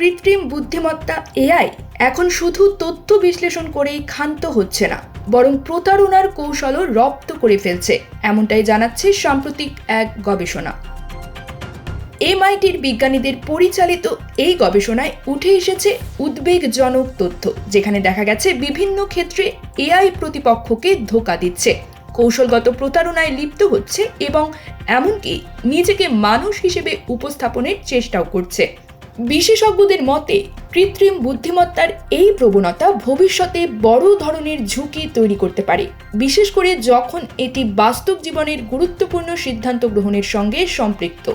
কৃত্রিম বুদ্ধিমত্তা এআই এখন শুধু তথ্য বিশ্লেষণ করেই ক্ষান্ত হচ্ছে না, বরং প্রতারণার কৌশলও রপ্ত করে ফেলছে, এমনটাই জানাচ্ছে সাম্প্রতিক এক গবেষণা। এমআইটির বিজ্ঞানীদের পরিচালিত এই গবেষণায় উঠে এসেছে উদ্বেগজনক তথ্য, যেখানে দেখা গেছে বিভিন্ন ক্ষেত্রে এআই প্রতিপক্ষকে ধোকা দিচ্ছে, কৌশলগত প্রতারণায় লিপ্ত হচ্ছে এবং এমনকি নিজেকে মানুষ হিসেবে উপস্থাপনের চেষ্টাও করছে। বিশেষজ্ঞদের মতে, কৃত্রিম বুদ্ধিমত্তার এই প্রবণতা ভবিষ্যতে বড় ধরনের ঝুঁকি তৈরি করতে পারে। বিশেষ করে যখন এটি বাস্তব জীবনের গুরুত্বপূর্ণ সিদ্ধান্ত গ্রহণের সঙ্গে সম্পৃক্ত।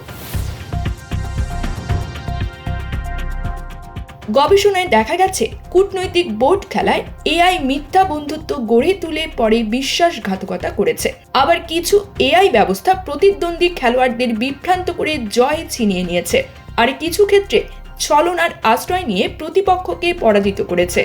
গবেষণায় দেখা গেছে, কূটনৈতিক বোর্ড খেলায় এআই মিথ্যা বন্ধুত্ব গড়ে তুলে পরে বিশ্বাসঘাতকতা করেছে। আবার কিছু এআই ব্যবস্থা প্রতিদ্বন্দ্বী খেলোয়াড়দের বিভ্রান্ত করে জয় ছিনিয়ে নিয়েছে। আর কিছু ক্ষেত্রে ছলনার আশ্রয় নিয়ে প্রতিপক্ষকে পরাজিত করেছে।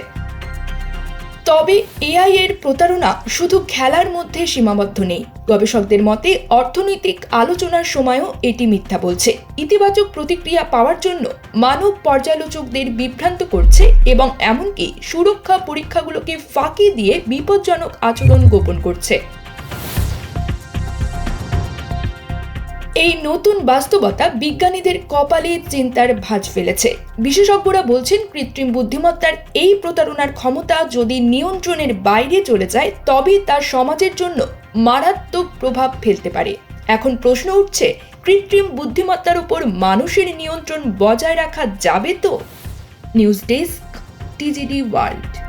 তবে এআই এর প্রতারণা শুধু খেলার মধ্যে সীমাবদ্ধ নেই। গবেষকদের মতে অর্থনৈতিক আলোচনার সময়ও এটি মিথ্যা বলছে। ইতিবাচক প্রতিক্রিয়া পাওয়ার জন্য মানব পর্যালোচকদের বিভ্রান্ত করছে এবং এমনকি সুরক্ষা পরীক্ষাগুলোকে ফাঁকি দিয়ে বিপজ্জনক আচরণ গোপন করছে। এই নতুন বাস্তবতা বিজ্ঞানীদের কপালে চিন্তার ভাঁজ ফেলেছে। বিশেষজ্ঞরা বলছেন, কৃত্রিম বুদ্ধিমত্তার এই প্রতারণার ক্ষমতা যদি নিয়ন্ত্রণের বাইরে চলে যায়, তবে তা সমাজের জন্য মারাত্মক প্রভাব ফেলতে পারে। এখন প্রশ্ন উঠছে, কৃত্রিম বুদ্ধিমত্তার উপর মানুষের নিয়ন্ত্রণ বজায় রাখা যাবে তো? News desk, TGD world.